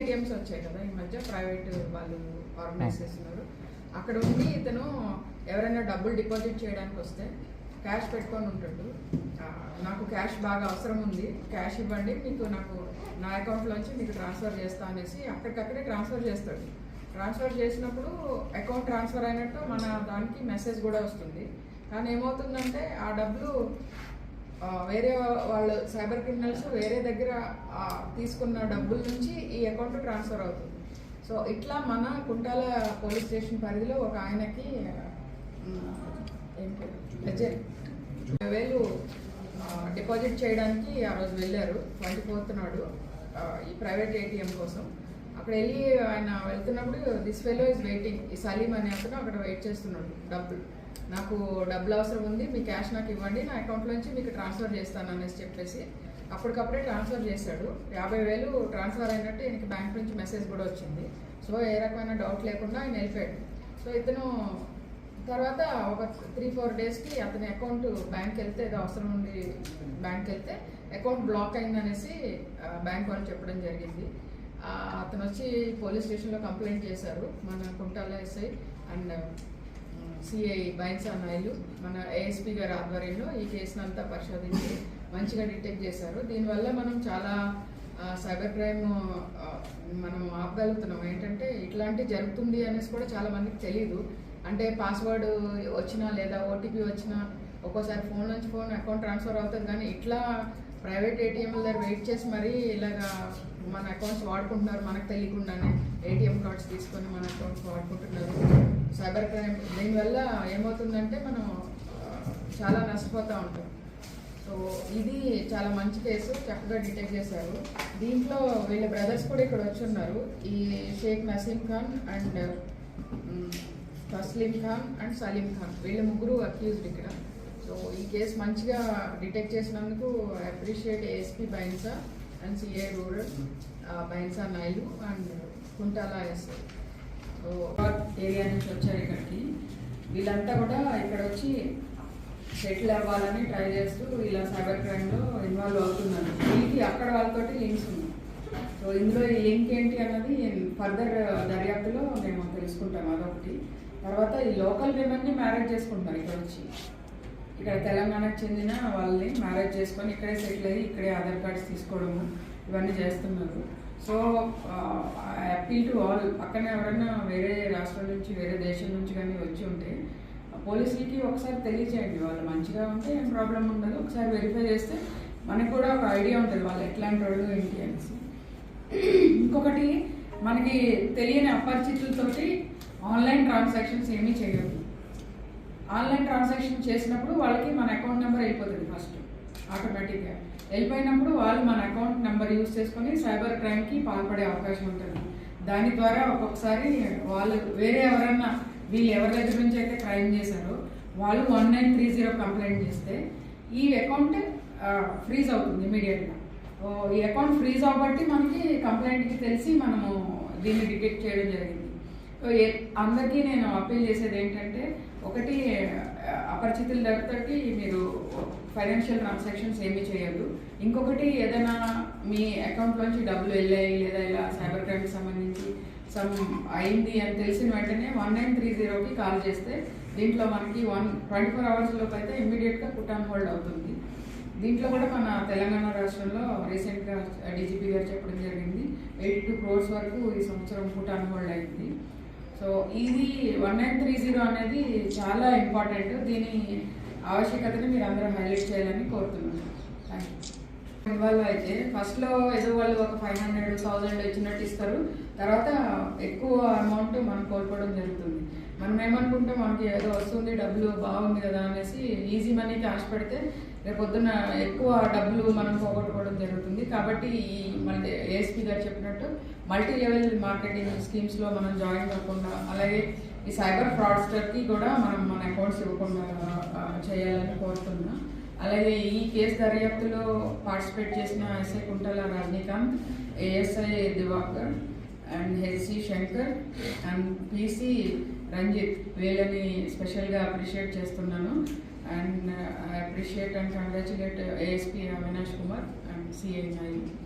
ATMs వచ్చాయి కదా ఈ మధ్య ప్రైవేట్ వాళ్ళు ఆర్గనైజ్ చేస్తున్నారు. అక్కడ ఉండి ఇతను ఎవరైనా డబ్బులు డిపాజిట్ చేయడానికి వస్తే క్యాష్ పెట్టుకొని ఉంటాడు. నాకు క్యాష్ బాగా అవసరం ఉంది క్యాష్ ఇవ్వండి మీకు నాకు నా అకౌంట్లోంచి మీకు ట్రాన్స్ఫర్ చేస్తా అనేసి అక్కడికక్కడే ట్రాన్స్ఫర్ చేస్తాడు. ట్రాన్స్ఫర్ చేసినప్పుడు అకౌంట్ ట్రాన్స్ఫర్ అయినట్టు మన దానికి మెసేజ్ కూడా వస్తుంది. కానీ ఏమవుతుందంటే ఆ డబ్బులు వేరే వాళ్ళు సైబర్ క్రిమినల్స్ వేరే దగ్గర తీసుకున్న డబ్బుల నుంచి ఈ అకౌంట్ ట్రాన్స్ఫర్ అవుతుంది. సో ఇట్లా మన కుంటాల పోలీస్ స్టేషన్ పరిధిలో ఒక ఆయనకి ఏంటి వేలు డిపాజిట్ చేయడానికి ఆ రోజు వెళ్ళారు. ట్వంటీ ఫోర్త్ నాడు ఈ ప్రైవేట్ ఏటీఎం కోసం. అక్కడ వెళ్ళి ఆయన వెళ్తున్నప్పుడు దిస్ ఫెలో ఇస్ వెయిటింగ్. ఈ సలీం అనే అతను అక్కడ వెయిట్ చేస్తున్నాడు డబ్బులు. నాకు డబ్బులు అవసరం ఉంది మీ క్యాష్ నాకు ఇవ్వండి నా అకౌంట్లో నుంచి మీకు ట్రాన్స్ఫర్ చేస్తాను అనేసి చెప్పేసి అప్పటికప్పుడే ట్రాన్స్ఫర్ చేశాడు. యాభై వేలు ట్రాన్స్ఫర్ అయినట్టు ఈయనకి బ్యాంక్ నుంచి మెసేజ్ కూడా వచ్చింది. సో ఏ రకమైన డౌట్ లేకుండా ఆయన వెళ్ళిపోయాడు. సో ఇతను తర్వాత ఒక త్రీ ఫోర్ డేస్కి అతని అకౌంట్ బ్యాంక్ వెళ్తే ఏదో అవసరం ఉంది బ్యాంక్ వెళ్తే అకౌంట్ బ్లాక్ అయిందనేసి బ్యాంక్ వాళ్ళు చెప్పడం జరిగింది. అతను వచ్చి పోలీస్ స్టేషన్లో కంప్లైంట్ చేశారు. మన Kuntala SI and CI Bhainsa నాయులు మన ఏఎస్పీ గారి ఆధ్వర్యంలో ఈ కేసును అంతా పరిశోధించి మంచిగా డిటెక్ట్ చేశారు. దీనివల్ల మనం చాలా సైబర్ క్రైమ్ మనం ఆపగలుగుతున్నాం. ఏంటంటే ఇట్లాంటి జరుగుతుంది అనేసి కూడా చాలా మందికి తెలియదు అంటే పాస్వర్డ్ వచ్చినా లేదా ఓటీపీ వచ్చినా ఒక్కోసారి ఫోన్ నుంచి ఫోన్ అకౌంట్ ట్రాన్స్ఫర్ అవుతుంది. కానీ ఇట్లా ప్రైవేట్ ఏటీఎంల దగ్గర వెయిట్ చేసి మరీ ఇలాగా మన అకౌంట్స్ వాడుకుంటున్నారు మనకు తెలియకుండానే ఏటీఎం కార్డ్స్ తీసుకొని మన అకౌంట్స్ వాడుకుంటున్నారు. సైబర్ క్రైమ్ దీనివల్ల ఏమవుతుందంటే మనం చాలా నష్టపోతూ ఉంటాం. సో ఇది చాలా మంచి కేసు చక్కగా డిటెక్ట్ చేశారు. దీంట్లో వీళ్ళ బ్రదర్స్ కూడా ఇక్కడ వచ్చి ఉన్నారు. ఈ షేక్ నసీం ఖాన్ అండ్ తస్లీం ఖాన్ అండ్ సలీం ఖాన్. వీళ్ళ ముగ్గురు అక్యూజ్డ్ ఇక్కడ. సో ఈ కేసు మంచిగా డిటెక్ట్ చేసినందుకు appreciate ASP Bhainsa and CI rural Bhainsa Naidu and Kuntala SI so area నుంచి వచ్చారు ఇక్కడికి. వీళ్ళంతా కూడా ఇక్కడ వచ్చి సెటిల్ అవ్వాలని ట్రై చేస్తూ ఇలా సైబర్ క్రైమ్లో ఇన్వాల్వ్ అవుతున్నారు. వీళ్ళకి అక్కడ వాళ్ళతోటి లింక్స్ ఉన్నాయి. సో ఇందులో ఈ లింక్ ఏంటి అన్నది ఫర్దర్ దర్యాప్తులో మేము తెలుసుకుంటాం అదొకటి. తర్వాత ఈ లోకల్ విమెన్ని మ్యారేజ్ చేసుకుంటున్నారు ఇక్కడ వచ్చి. ఇక్కడ తెలంగాణకు చెందిన వాళ్ళని మ్యారేజ్ చేసుకొని ఇక్కడే సెటిల్ అయ్యి ఇక్కడే ఆధార్ కార్డ్స్ తీసుకోవడము ఇవన్నీ చేస్తున్నారు. సో అప్పీల్ టు ఆల్ పక్కన ఎవరైనా వేరే రాష్ట్రం నుంచి వేరే దేశం నుంచి కానీ వచ్చి ఉంటే పోలీసులకి ఒకసారి తెలియచేయండి. వాళ్ళు మంచిగా ఉంటే ఏం ప్రాబ్లం ఉండదు. ఒకసారి వెరిఫై చేస్తే మనకు కూడా ఒక ఐడియా ఉంటుంది వాళ్ళు ఎట్లాంటి వాళ్ళు ఏంటి అనేసి. ఇంకొకటి మనకి తెలియని అపరిచితులతోటి ఆన్లైన్ ట్రాన్సాక్షన్స్ ఏమీ చేయకూడదు ఆన్లైన్ ట్రాన్సాక్షన్ చేసినప్పుడు వాళ్ళకి మన అకౌంట్ నెంబర్ వెళ్ళిపోతుంది ఫస్ట్ ఆటోమేటిక్గా. వెళ్ళిపోయినప్పుడు వాళ్ళు మన అకౌంట్ నెంబర్ యూస్ చేసుకొని సైబర్ క్రైమ్కి పాల్పడే అవకాశం ఉంటుంది. దాని ద్వారా ఒక్కొక్కసారి వాళ్ళు వేరే ఎవరన్నా వీళ్ళు ఎవరి దగ్గర నుంచి అయితే క్రైమ్ చేశారో వాళ్ళు one nine three zero complaint చేస్తే ఈ అకౌంట్ ఫ్రీజ్ అవుతుంది ఇమీడియట్గా. ఈ అకౌంట్ ఫ్రీజ్ అవ్వబట్టి మనకి కంప్లైంట్కి తెలిసి మనము దీన్ని డిటెక్ట్ చేయడం జరిగింది. అందరికీ నేను అప్పీల్ చేసేది ఏంటంటే ఒకటి ఆ, అపరిచితుల దగ్గరతోటి మీరు ఫైనాన్షియల్ ట్రాన్సాక్షన్స్ ఏమీ చేయొద్దు. ఇంకొకటి ఏదైనా మీ అకౌంట్లోంచి డబ్బులు వెళ్ళాయి లేదా ఇలా సైబర్ క్రైమ్కి సంబంధించి సమ్ అయింది అని తెలిసిన వెంటనే వన్ నైన్ త్రీ జీరోకి కాల్ చేస్తే దీంట్లో మనకి వన్ ట్వంటీ ఫోర్ అవర్స్ లోపు అయితే ఇమ్మీడియట్గా పుట్ ఆన్ హోల్డ్ అవుతుంది. దీంట్లో కూడా మన తెలంగాణ రాష్ట్రంలో రీసెంట్గా డీజీపీ గారు చెప్పడం జరిగింది. ఎయిట్ టూ క్రోర్స్ వరకు ఈ సంవత్సరం పుట్ ఆన్ హోల్డ్ అయింది. సో ఇది వన్ నైన్ త్రీ జీరో అనేది చాలా ఇంపార్టెంట్. దీని ఆవశ్యకతని మీరు అందరూ హైలైట్ చేయాలని కోరుతున్నాను. థ్యాంక్ యూ అయితే ఫస్ట్లో ఏదో వాళ్ళు ఒక ఫైవ్ హండ్రెడ్ థౌజండ్ ఇచ్చినట్టు ఇస్తారు. తర్వాత ఎక్కువ అమౌంట్ మనం కోల్పోవడం జరుగుతుంది. మనం ఏమనుకుంటాం మనకి ఏదో వస్తుంది డబ్బులు బాగుంది కదా అనేసి ఈజీ మనీ క్యాష్ రేపు పొద్దున్న ఎక్కువ డబ్బులు మనం పోగొట్టుకోవడం జరుగుతుంది. కాబట్టి ఈ మళ్ళీ ఏఎస్పీ గారు చెప్పినట్టు మల్టీ లెవెల్ మార్కెటింగ్ స్కీమ్స్లో మనం జాయిన్ కాకుండా అలాగే ఈ సైబర్ ఫ్రాడ్స్టర్కి కూడా మనం మన అకౌంట్స్ ఇవ్వకుండా చేయాలని కోరుతున్నాం. అలాగే ఈ కేసు దర్యాప్తులో పార్టిసిపేట్ చేసిన SI Kuntala Rajinikanth ASI Diwakar and HC Shankar and PC Ranjith వీళ్ళని స్పెషల్గా అప్రిషియేట్ చేస్తున్నాను. And appreciate and congratulate ASP Avinash Kumar and CI Naidu